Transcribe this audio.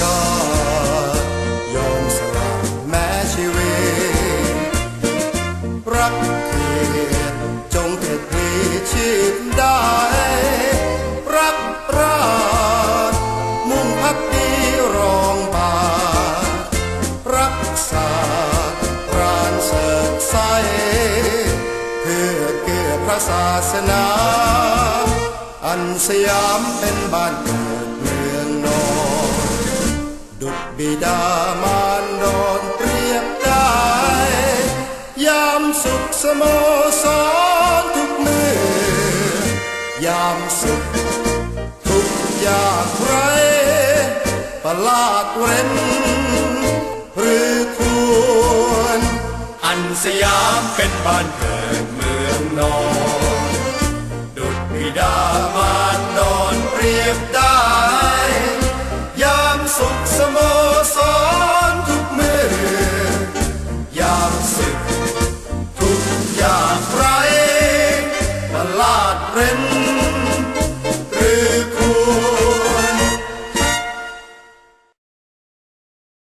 ชอบยอมสละแม้ชีวิต รักเพียรจงเถิปีชีพได้ รักราดมุ่งพักดีรองบารักษาปราณเสกใสเพื่อเกื้อพระศาสนา อันสยามเป็นบ้าน ดามารดอนเปรียบได้ ยามสุขสโมสรทุกมือยามสุขทุกยากไรประลาดเว้นหรือควร อันสยามเป็นบ้านเกิดเมืองนอน